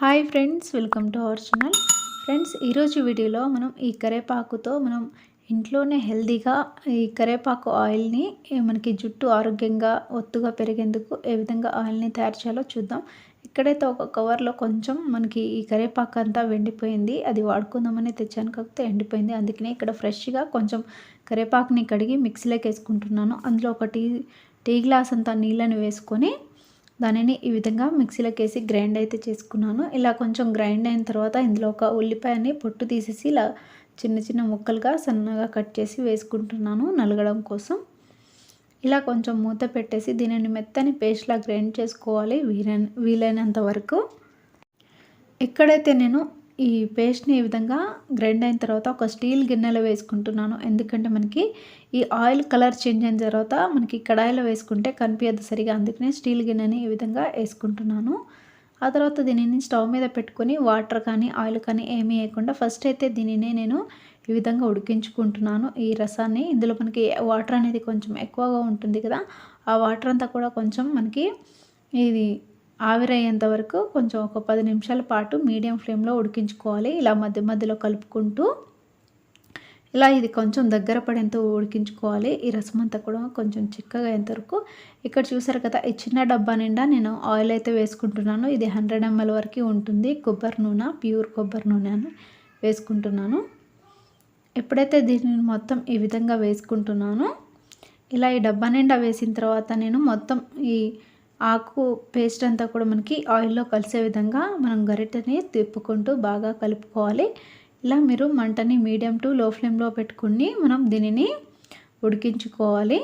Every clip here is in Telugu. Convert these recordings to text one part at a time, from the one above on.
Hi friends welcome to our channel. Friends ఈరోజు వీడియోలో మనం ఈ కరేపాకుతో మనం ఇంట్లోనే హెల్దీగా ఈ కరేపాకు ఆయిల్ని మనకి జుట్టు ఆరోగ్యంగా ఒత్తుగా పెరిగేందుకు ఏ విధంగా ఆయిల్ని తయారు చేయాలో చూద్దాం. ఇక్కడైతే ఒక కవర్లో కొంచెం మనకి ఈ కరేపాకు అంతా వెండిపోయింది. అది వాడుకుందామని తెచ్చాను కాకపోతే ఎండిపోయింది. అందుకనే ఇక్కడ ఫ్రెష్గా కొంచెం కరేపాకుని కడిగి మిక్సీలోకి వేసుకుంటున్నాను. అందులో ఒక టీ టీ గ్లాస్ అంతా నీళ్ళని వేసుకొని దానిని ఈ విధంగా మిక్సీలోకి వేసి గ్రైండ్ అయితే చేసుకున్నాను. ఇలా కొంచెం గ్రైండ్ అయిన తర్వాత ఇందులో ఒక ఉల్లిపాయని పొట్టు తీసేసి ఇలా చిన్న చిన్న ముక్కలుగా సన్నగా కట్ చేసి వేసుకుంటున్నాను నలగడం కోసం. ఇలా కొంచెం మూత పెట్టేసి దీనిని మెత్తని పేస్ట్లా గ్రైండ్ చేసుకోవాలి వీలైన వీలైనంత వరకు. ఎక్కడైతే నేను ఈ పేస్ట్ని ఈ విధంగా గ్రైండ్ అయిన తర్వాత ఒక స్టీల్ గిన్నెలో వేసుకుంటున్నాను. ఎందుకంటే మనకి ఈ ఆయిల్ కలర్ చేంజ్ అయిన తర్వాత మనకి కడాయిలో వేసుకుంటే కనిపించదు సరిగా. అందుకనే స్టీల్ గిన్నెని ఈ విధంగా వేసుకుంటున్నాను. ఆ తర్వాత దీనిని స్టవ్ మీద పెట్టుకొని వాటర్ కానీ ఆయిల్ కానీ ఏమీ వేయకుండా ఫస్ట్ అయితే దీనిని నేను ఈ విధంగా ఉడికించుకుంటున్నాను. ఈ రసాన్ని ఇందులో మనకి వాటర్ అనేది కొంచెం ఎక్కువగా ఉంటుంది కదా ఆ వాటర్ అంతా కూడా కొంచెం మనకి ఇది ఆవిరయ్యేంత వరకు కొంచెం ఒక పది నిమిషాల పాటు మీడియం ఫ్లేమ్లో ఉడికించుకోవాలి. ఇలా మధ్య మధ్యలో కలుపుకుంటూ ఇలా ఇది కొంచెం దగ్గర పడేంత ఉడికించుకోవాలి. ఈ రసం అంతా కూడా కొంచెం చిక్కగా అయ్యేంతవరకు ఇక్కడ చూసారు కదా ఈ చిన్న డబ్బా నిండా నేను ఆయిల్ అయితే వేసుకుంటున్నాను. ఇది హండ్రెడ్ ఎంఎల్ వరకు ఉంటుంది. కొబ్బరి నూనె ప్యూర్ కొబ్బరి నూనె అని వేసుకుంటున్నాను. ఎప్పుడైతే దీనిని మొత్తం ఈ విధంగా వేసుకుంటున్నానో ఇలా ఈ డబ్బా నిండా వేసిన తర్వాత నేను మొత్తం ఈ ఆకు పేస్ట్ అంతా కూడా మనకి ఆయిల్లో కలిసే విధంగా మనం గరిటెని తిప్పుకుంటూ బాగా కలుపుకోవాలి. ఇలా మీరు మంటని మీడియం టు లో ఫ్లేమ్లో పెట్టుకుని మనం దీనిని ఉడికించుకోవాలి.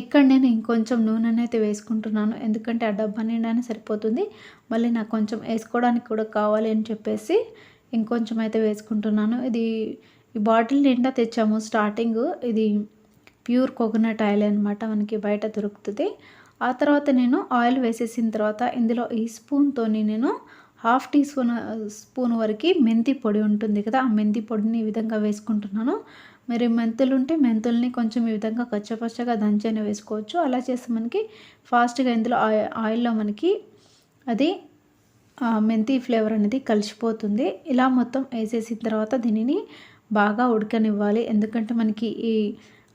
ఇక్కడ నేను ఇంకొంచెం నూనెని అయితే వేసుకుంటున్నాను. ఎందుకంటే ఆ డబ్బా నిండానే సరిపోతుంది. మళ్ళీ నాకు కొంచెం వేసుకోవడానికి కూడా కావాలి అని చెప్పేసి ఇంకొంచెం అయితే వేసుకుంటున్నాను. ఇది ఈ బాటిల్ నిండా తెచ్చాము. స్టార్టింగ్ ఇది ప్యూర్ కోకోనట్ ఆయిల్ అనమాట మనకి బయట దొరుకుతుంది. ఆ తర్వాత నేను ఆయిల్ వేసేసిన తర్వాత ఇందులో ఈ స్పూన్తో నేను హాఫ్ టీ స్పూన్ స్పూన్ వరకు మెంతి పొడి ఉంటుంది కదా ఆ మెంతి పొడిని ఈ విధంగా వేసుకుంటున్నాను. మరి మెంతులు ఉంటే మెంతుల్ని కొంచెం ఈ విధంగా కచ్చపచ్చగా దంచని వేసుకోవచ్చు. అలా చేస్తే మనకి ఫాస్ట్గా ఇందులో ఆయిల్లో మనకి అది మెంతి ఫ్లేవర్ అనేది కలిసిపోతుంది. ఇలా మొత్తం వేసేసిన తర్వాత దీనిని బాగా ఉడకనివ్వాలి. ఎందుకంటే మనకి ఈ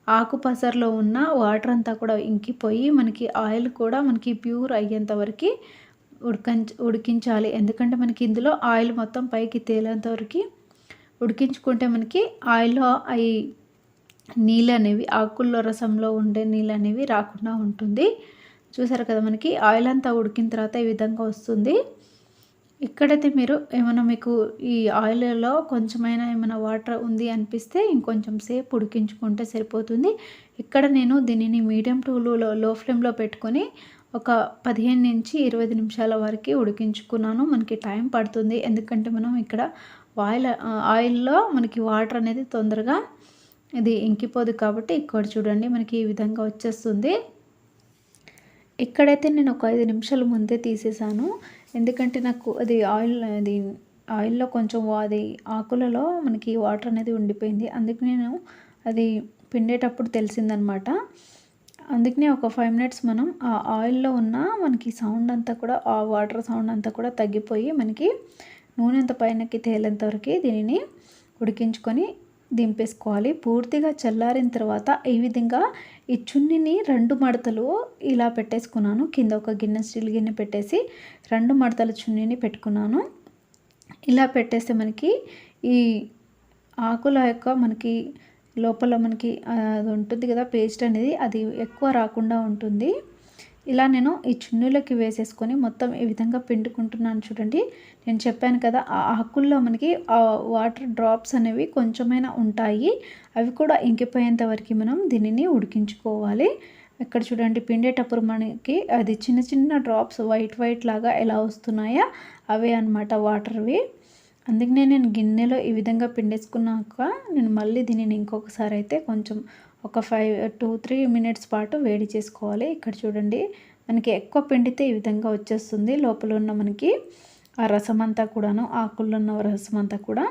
ఆకు పసర్లో ఉన్న వాటర్ అంతా కూడా ఇంకిపోయి మనకి ఆయిల్ కూడా మనకి ప్యూర్ అయ్యేంత వరకు ఉడకంచ ఉడికించాలి. ఎందుకంటే మనకి ఇందులో ఆయిల్ మొత్తం పైకి తేలేంత వరకు ఉడికించుకుంటే మనకి ఆయిల్లో అవి నీళ్ళు అనేవి ఆకుల్లో రసంలో ఉండే నీళ్ళు అనేవి రాకుండా ఉంటుంది. చూసారు కదా మనకి ఆయిల్ అంతా ఉడికిన తర్వాత ఈ విధంగా వస్తుంది. ఇక్కడైతే మీరు ఏమైనా మీకు ఈ ఆయిల్లో కొంచెమైనా ఏమైనా వాటర్ ఉంది అనిపిస్తే ఇంకొంచెం సేపు ఉడికించుకుంటే సరిపోతుంది. ఇక్కడ నేను దీనిని మీడియం టు లో లో ఫ్లేమ్లో పెట్టుకొని ఒక పదిహేను నుంచి ఇరవై నిమిషాల వరకు ఉడికించుకున్నాను. మనకి టైం పడుతుంది. ఎందుకంటే మనం ఇక్కడ ఆయిల్ ఆయిల్లో మనకి వాటర్ అనేది తొందరగా ఇది ఇంకిపోదు కాబట్టి ఇక్కడ చూడండి మనకి ఈ విధంగా వచ్చేస్తుంది. ఇక్కడైతే నేను ఒక ఐదు నిమిషాల ముందే తీసేసాను. ఎందుకంటే నాకు అది ఆయిల్ అది ఆయిల్లో కొంచెం అది ఆకులలో మనకి వాటర్ అనేది ఉండిపోయింది. అందుకు నేను అది పిండేటప్పుడు తెలిసిందనమాట. అందుకనే ఒక ఫైవ్ మినిట్స్ మనం ఆ ఆయిల్లో ఉన్న మనకి సౌండ్ అంతా కూడా ఆ వాటర్ సౌండ్ అంతా కూడా తగ్గిపోయి మనకి నూనె అంత పైనకి తేలేంత వరకు దీనిని ఉడికించుకొని దింపేసుకోవాలి. పూర్తిగా చల్లారిన తర్వాత ఈ విధంగా ఈ చున్నీని రెండు మడతలు ఇలా పెట్టేసుకున్నాను. కింద ఒక గిన్నె స్టీల్ గిన్నె పెట్టేసి రెండు మడతల చున్నీని పెట్టుకున్నాను. ఇలా పెట్టేస్తే మనకి ఈ ఆకుల యొక్క మనకి లోపల మనకి అది ఉంటుంది కదా పేస్ట్ అనేది అది ఎక్కువ రాకుండా ఉంటుంది. ఇలా నేను ఈ చున్నీలోకి వేసేసుకొని మొత్తం ఈ విధంగా పిండుకుంటున్నాను చూడండి. నేను చెప్పాను కదా ఆ ఆకుల్లో మనకి ఆ వాటర్ డ్రాప్స్ అనేవి కొంచెమైనా ఉంటాయి. అవి కూడా ఇంకిపోయేంత వరకు మనం దీనిని ఉడికించుకోవాలి. ఇక్కడ చూడండి పిండేటప్పుడు మనకి అది చిన్న చిన్న డ్రాప్స్ వైట్ వైట్ లాగా ఎలా వస్తున్నాయో అవే అనమాట వాటర్వి. అందుకనే నేను గిన్నెలో ఈ విధంగా పిండేసుకున్నాక నేను మళ్ళీ దీనిని ఇంకొకసారి అయితే కొంచెం ఒక ఫైవ్ టూ త్రీ మినిట్స్ పాటు వేడి చేసుకోవాలి. ఇక్కడ చూడండి మనకి ఎక్కువ పిండితే ఈ విధంగా వచ్చేస్తుంది. లోపల ఉన్న మనకి ఆ రసం అంతా కూడాను ఆకుల్లో ఉన్న రసం అంతా కూడా.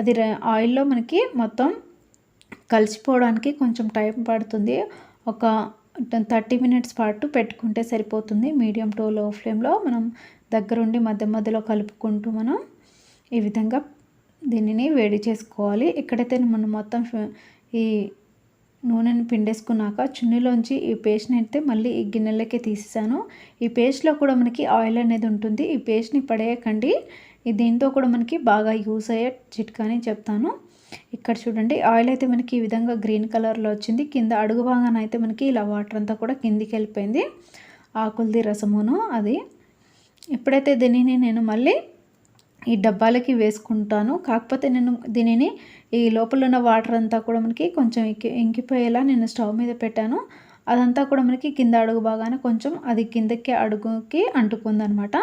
అది ఆయిల్లో మనకి మొత్తం కలిసిపోవడానికి కొంచెం టైం పడుతుంది. ఒక థర్టీ మినిట్స్ పాటు పెట్టుకుంటే సరిపోతుంది. మీడియం టు లో ఫ్లేమ్లో మనం దగ్గరుండి మధ్య మధ్యలో కలుపుకుంటూ మనం ఈ విధంగా దీనిని వేడి చేసుకోవాలి. ఇక్కడైతే మనం మొత్తం ఈ నూనెని పిండేసుకున్నాక చున్నీలోంచి ఈ పేస్ట్ని అయితే మళ్ళీ ఈ గిన్నెలకే తీసేసాను. ఈ పేస్ట్లో కూడా మనకి ఆయిల్ అనేది ఉంటుంది. ఈ పేస్ట్ని పడేయకండి. దీంతో కూడా మనకి బాగా యూస్ అయ్యే చిట్కా అని చెప్తాను. ఇక్కడ చూడండి ఆయిల్ అయితే మనకి ఈ విధంగా గ్రీన్ కలర్లో వచ్చింది. కింద అడుగు భాగాన అయితే మనకి ఇలా వాటర్ అంతా కూడా కిందికి వెళ్ళిపోయింది. ఆకులది రసమును అది. ఎప్పుడైతే దీనిని నేను మళ్ళీ ఈ డబ్బాలకి వేసుకుంటాను. కాకపోతే నేను దీనిని ఈ లోపల ఉన్న వాటర్ అంతా కూడా మనకి కొంచెం ఇంకి ఇంకిపోయేలా నేను స్టవ్ మీద పెట్టాను. అదంతా కూడా మనకి కింద అడుగు బాగానే కొంచెం అది కిందకి అడుగుకి అంటుకుందనమాట.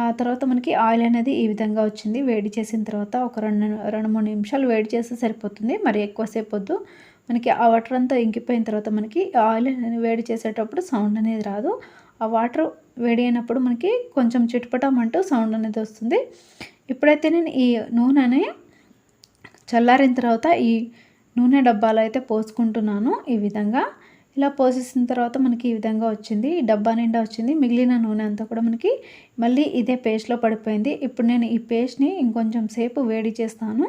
ఆ తర్వాత మనకి ఆయిల్ అనేది ఈ విధంగా వచ్చింది. వేడి చేసిన తర్వాత ఒక రెండు రెండు మూడు నిమిషాలు వేడి చేస్తే సరిపోతుంది. మరి ఎక్కువసేపు వద్దు. మనకి ఆ వాటర్ అంతా ఇంకిపోయిన తర్వాత మనకి ఆయిల్ వేడి చేసేటప్పుడు సౌండ్ అనేది రాదు. ఆ వాటర్ వేడి అయినప్పుడు మనకి కొంచెం చిటుపటమంటూ సౌండ్ అనేది వస్తుంది. ఇప్పుడైతే నేను ఈ నూనెని చల్లారిన తర్వాత ఈ నూనె డబ్బాలో అయితే పోసుకుంటున్నాను ఈ విధంగా. ఇలా పోసేసిన తర్వాత మనకి ఈ విధంగా వచ్చింది. ఈ డబ్బా నిండా వచ్చింది. మిగిలిన నూనె అంతా కూడా మనకి మళ్ళీ ఇదే పేస్ట్లో పడిపోయింది. ఇప్పుడు నేను ఈ పేస్ట్ని ఇంకొంచెం సేపు వేడి చేస్తాను.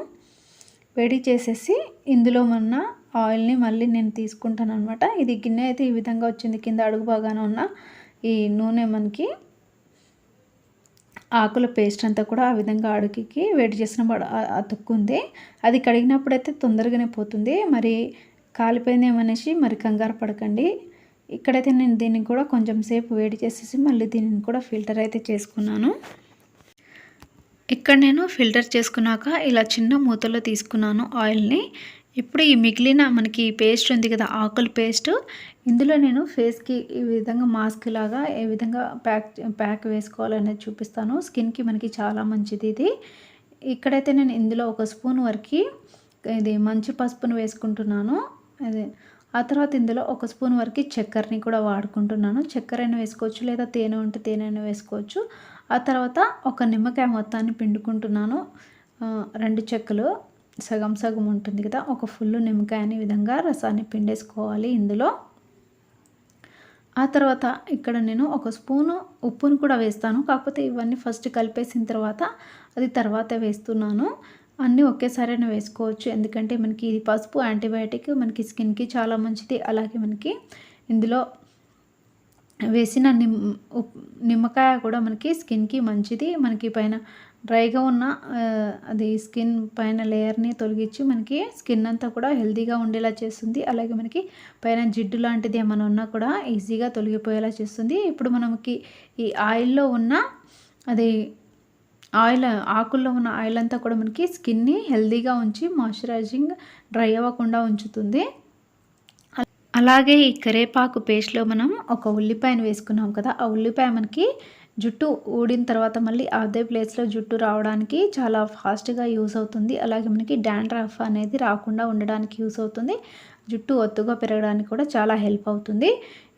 వేడి చేసేసి ఇందులో ఉన్న ఆయిల్ని మళ్ళీ నేను తీసుకుంటాను అనమాట ఇది గిన్నె అయితే ఈ విధంగా వచ్చింది. కింద అడుగు బాగానే ఉన్న ఈ నూనె మనకి ఆకుల పేస్ట్ అంతా కూడా ఆ విధంగా అడుగుకి వేడి చేసిన అతుక్కుంది అది కడిగినప్పుడైతే తొందరగానే పోతుంది. మరి కాలిపోయిందేమనేసి మరి కంగారు పడకండి. ఇక్కడైతే నేను దీన్ని కూడా కొంచెం సేపు వేడి చేసేసి మళ్ళీ దీనిని కూడా ఫిల్టర్ అయితే చేసుకున్నాను. ఇక్కడ నేను ఫిల్టర్ చేసుకున్నాక ఇలా చిన్న మూతలో తీసుకున్నాను ఆయిల్ని ఇప్పుడు ఈ మిగిలిన మనకి పేస్ట్ ఉంది కదా ఆకుల పేస్ట్ ఇందులో నేను ఫేస్కి ఈ విధంగా మాస్క్ లాగా ఏ విధంగా ప్యాక్ ప్యాక్ వేసుకోవాలనేది చూపిస్తాను. స్కిన్కి మనకి చాలా మంచిది ఇది. ఇక్కడైతే నేను ఇందులో ఒక స్పూన్ వరకు ఇది మంచి పసుపును వేసుకుంటున్నాను. అదే ఆ తర్వాత ఇందులో ఒక స్పూన్ వరకు చక్కెరని కూడా వాడుకుంటున్నాను. చక్కెర అయినా వేసుకోవచ్చు లేదా తేనె ఉంటే తేనె అయినా వేసుకోవచ్చు. ఆ తర్వాత ఒక నిమ్మకాయ మొత్తాన్ని పిండుకుంటున్నాను. రెండు చెక్కలు. సగం సగం ఉంటుంది కదా ఒక ఫుల్ నిమ్మకాయ అనే విధంగా రసాన్ని పిండేసుకోవాలి ఇందులో. ఆ తర్వాత ఇక్కడ నేను ఒక స్పూను ఉప్పును కూడా వేస్తాను. కాకపోతే ఇవన్నీ ఫస్ట్ కలిపేసిన తర్వాత అది తర్వాత వేస్తున్నాను. అన్నీ ఒకేసారి వేసుకోవచ్చు. ఎందుకంటే మనకి ఇది పసుపు యాంటీబయాటిక్ మనకి స్కిన్కి చాలా మంచిది. అలాగే మనకి ఇందులో వేసిన నిమ్ నిమ్మకాయ కూడా మనకి స్కిన్కి మంచిది. మనకి పైన డ్రైగా ఉన్న అది స్కిన్ పైన లేయర్ని తొలగించి మనకి స్కిన్ అంతా కూడా హెల్తీగా ఉండేలా చేస్తుంది. అలాగే మనకి పైన జిడ్డు లాంటిది ఏమైనా ఉన్నా కూడా ఈజీగా తొలగిపోయేలా చేస్తుంది. ఇప్పుడు మనకి ఈ ఆయిల్లో ఉన్న అది ఆయిల్ ఆకుల్లో ఉన్న ఆయిల్ అంతా కూడా మనకి స్కిన్ని హెల్తీగా ఉంచి మాయిశ్చరైజింగ్ డ్రై అవ్వకుండా ఉంచుతుంది. అలాగే ఈ కరేపాకు పేస్ట్లో మనం ఒక ఉల్లిపాయను వేసుకున్నాం కదా ఆ ఉల్లిపాయ మనకి జుట్టు ఊడిన తర్వాత మళ్ళీ అదే ప్లేస్లో జుట్టు రావడానికి చాలా ఫాస్ట్గా యూస్ అవుతుంది. అలాగే మనకి డాండ్రఫ్ అనేది రాకుండా ఉండడానికి యూస్ అవుతుంది. జుట్టు ఒత్తుగా పెరగడానికి కూడా చాలా హెల్ప్ అవుతుంది.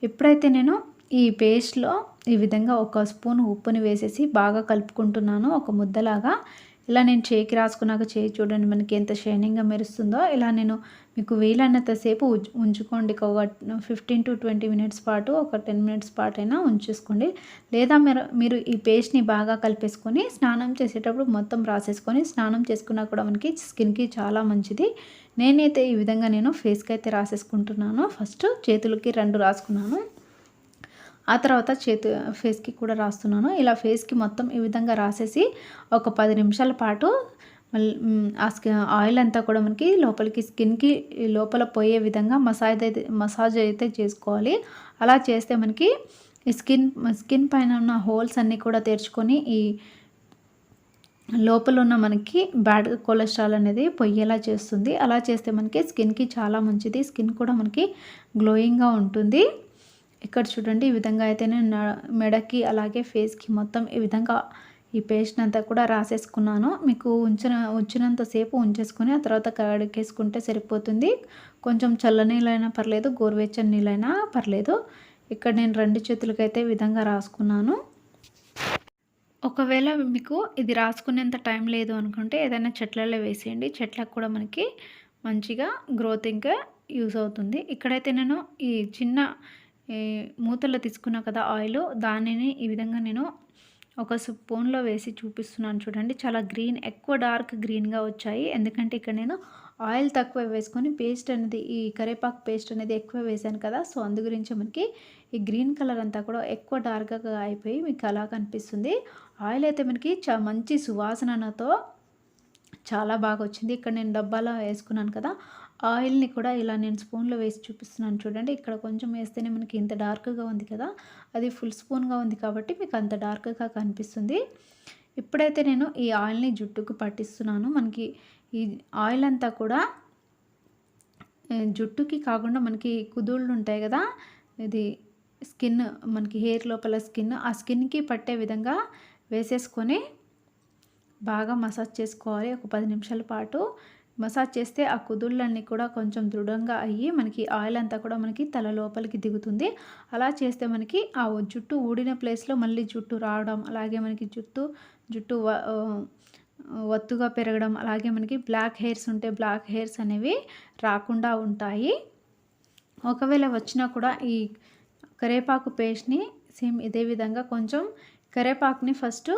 ఎప్పుడైతే నేను ఈ పేస్ట్లో ఈ విధంగా ఒక స్పూన్ ఉప్పుని వేసేసి బాగా కలుపుకుంటున్నాను ఒక ముద్దలాగా ఇలా నేను చేయికి రాసుకున్నాక చేయి చూడండి మనకి ఎంత షైనింగ్గా మెరుస్తుందో ఇలా నేను మీకు వీలైనంతసేపు ఉంచుకోండి. ఒక ఫిఫ్టీన్ టు ట్వంటీ మినిట్స్ పాటు ఒక టెన్ మినిట్స్ పాటు అయినా ఉంచేసుకోండి. లేదా మీరు మీరు ఈ పేస్ట్ని బాగా కలిపేసుకొని స్నానం చేసేటప్పుడు మొత్తం రాసేసుకొని స్నానం చేసుకున్నా కూడా మనకి స్కిన్కి చాలా మంచిది. నేనైతే ఈ విధంగా నేను ఫేస్కి అయితే రాసేసుకుంటున్నాను. ఫస్ట్ చేతులకి రెండు రాసుకున్నాను. ఆ తర్వాత చేతు ఫేస్కి కూడా రాస్తున్నాను. ఇలా ఫేస్కి మొత్తం ఈ విధంగా రాసేసి ఒక పది నిమిషాల పాటు మళ్ళీ ఆ ఆయిల్ అంతా కూడా మనకి లోపలికి స్కిన్కి లోపల పోయే విధంగా మసాజ్ అయితే మసాజ్ అయితే చేసుకోవాలి. అలా చేస్తే మనకి ఈ స్కిన్ స్కిన్ పైన ఉన్న హోల్స్ అన్నీ కూడా తెరుచుకొని ఈ లోపల ఉన్న మనకి బ్యాడ్ కొలెస్ట్రాల్ అనేది పొయ్యేలా చేస్తుంది. అలా చేస్తే మనకి స్కిన్కి చాలా మంచిది. స్కిన్ కూడా మనకి గ్లోయింగ్గా ఉంటుంది. ఇక్కడ చూడండి ఈ విధంగా అయితే నేను మెడకి అలాగే ఫేస్కి మొత్తం ఈ విధంగా ఈ పేస్ట్ అంతా కూడా రాసేసుకున్నాను. మీకు ఉంచిన ఉంచినంతసేపు ఉంచేసుకొని ఆ తర్వాత కడిగేసుకుంటే సరిపోతుంది. కొంచెం చల్ల నీళ్ళైనా పర్లేదు గోరువెచ్చని నీళ్ళైనా పర్లేదు. ఇక్కడ నేను రెండు చేతులకైతే విధంగా రాసుకున్నాను. ఒకవేళ మీకు ఇది రాసుకునేంత టైం లేదు అనుకుంటే ఏదైనా చెట్లలో వేసేయండి. చెట్లకు కూడా మనకి మంచిగా గ్రోత్ ఇంకా యూస్ అవుతుంది. ఇక్కడైతే నేను ఈ చిన్న మూతల్లో తీసుకున్నా కదా ఆయిల్ దానిని ఈ విధంగా నేను ఒక స్పూన్లో వేసి చూపిస్తున్నాను చూడండి. చాలా గ్రీన్ ఎక్కువ డార్క్ గ్రీన్గా వచ్చాయి. ఎందుకంటే ఇక్కడ నేను ఆయిల్ తక్కువ వేసుకొని పేస్ట్ అనేది ఈ కరేపాకు పేస్ట్ అనేది ఎక్కువ వేసాను కదా. సో అందు గురించి మనకి ఈ గ్రీన్ కలర్ అంతా కూడా ఎక్కువ డార్క్గా అయిపోయి మీకు అలా కనిపిస్తుంది. ఆయిల్ అయితే మనకి చా మంచి సువాసనతో చాలా బాగా వచ్చింది. ఇక్కడ నేను డబ్బాలో వేసుకున్నాను కదా. ఆయిల్ని కూడా ఇలా నేను స్పూన్లో వేసి చూపిస్తున్నాను చూడండి. ఇక్కడ కొంచెం వేస్తేనే మనకి ఇంత డార్క్గా ఉంది కదా. అది ఫుల్ స్పూన్గా ఉంది కాబట్టి మీకు అంత డార్క్గా కనిపిస్తుంది. ఇప్పుడైతే నేను ఈ ఆయిల్ని జుట్టుకు పట్టిస్తున్నాను. మనకి ఈ ఆయిల్ అంతా కూడా జుట్టుకి కాకుండా మనకి కుదుళ్ళు ఉంటాయి కదా. ఇది స్కిన్ మనకి హెయిర్ లోపల స్కిన్ ఆ స్కిన్కి పట్టే విధంగా వేసేసుకొని బాగా మసాజ్ చేసుకోవాలి. ఒక పది నిమిషాల పాటు మసాజ్ చేస్తే ఆ కుదుళ్ళన్నీ కూడా కొంచెం దృఢంగా అయ్యి మనకి ఆయిల్ అంతా కూడా మనకి తల లోపలికి దిగుతుంది. అలా చేస్తే మనకి ఆ జుట్టు ఊడిన ప్లేస్లో మళ్ళీ జుట్టు రావడం అలాగే మనకి జుట్టు జుట్టు ఒత్తుగా పెరగడం అలాగే మనకి బ్లాక్ హెయిర్స్ ఉంటే బ్లాక్ హెయిర్స్ అనేవి రాకుండా ఉంటాయి. ఒకవేళ వచ్చినా కూడా ఈ కరేపాకు పేస్ట్ని సేమ్ ఇదే విధంగా కొంచెం కరేపాకుని ఫస్ట్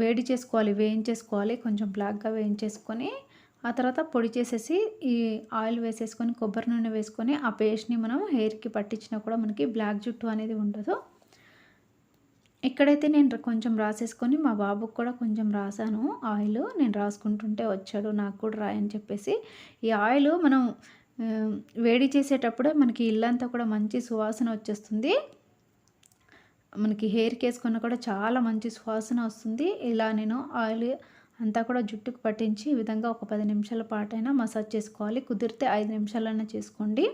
వేడి చేసుకోవాలి వేయించేసుకోవాలి కొంచెం బ్లాక్గా వేయించేసుకొని ఆ తర్వాత పొడి చేసేసి ఈ ఆయిల్ వేసేసుకొని కొబ్బరి నూనె వేసుకొని ఆ పేస్ట్ని మనం హెయిర్కి పట్టించినా కూడా మనకి బ్లాక్ జుట్టు అనేది ఉండదు. ఇక్కడైతే నేను కొంచెం రాసేసుకొని మా బాబుకు కూడా కొంచెం రాసాను. ఆయిల్ నేను రాసుకుంటుంటే వచ్చాడు నాకు కూడా రాయని చెప్పేసి. ఈ ఆయిల్ మనం వేడి చేసేటప్పుడే మనకి ఇల్లంతా కూడా మంచి సువాసన వచ్చేస్తుంది. మనకి హెయిర్కి వేసుకున్న కూడా చాలా మంచి సువాసన వస్తుంది. ఇలా నేను ఆయిల్ అంతా కూడా జుట్టుకు పట్టించి ఈ విధంగా ఒక పది నిమిషాల పాటైనా మసాజ్ చేసుకోవాలి. కుదిరితే ఐదు నిమిషాలైనా చేసుకోండి.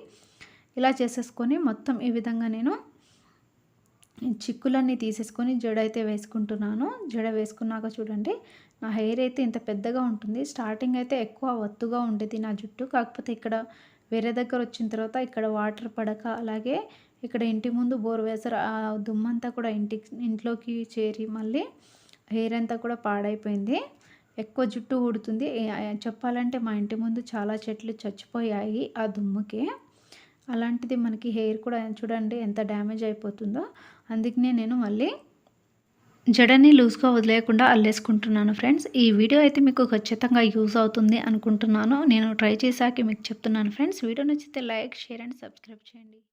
ఇలా చేసేసుకొని మొత్తం ఈ విధంగా నేను చిక్కులన్నీ తీసేసుకొని జడ అయితే వేసుకుంటున్నాను. జడ వేసుకున్నాక చూడండి నా హెయిర్ అయితే ఇంత పెద్దగా ఉంటుంది. స్టార్టింగ్ అయితే ఎక్కువ ఒత్తుగా ఉండేది నా జుట్టు. కాకపోతే ఇక్కడ వేరే దగ్గర వచ్చిన తర్వాత ఇక్కడ వాటర్ పడక అలాగే ఇక్కడ ఇంటి ముందు బోర్ వేసారు ఆ దుమ్మంతా కూడా ఇంటికి ఇంట్లోకి చేరి మళ్ళీ హెయిర్ అంతా కూడా పాడైపోయింది. ఎక్కువ జుట్టు ఊడుతుంది. చెప్పాలంటే మా ఇంటి ముందు చాలా చెట్లు చచ్చిపోయాయి ఆ దుమ్ముకి. అలాంటిది మనకి హెయిర్ కూడా చూడండి ఎంత డ్యామేజ్ అయిపోతుందో. అందుకనే నేను మళ్ళీ జడని లూజ్గా వదిలేయకుండా అల్లేసుకుంటున్నాను ఫ్రెండ్స్. ఈ వీడియో అయితే మీకు ఖచ్చితంగా యూజ్ అవుతుంది అనుకుంటున్నాను. నేను ట్రై చేశాక మీకు చెప్తున్నాను ఫ్రెండ్స్. వీడియో నచ్చితే లైక్ షేర్ అండ్ సబ్స్క్రైబ్ చేయండి.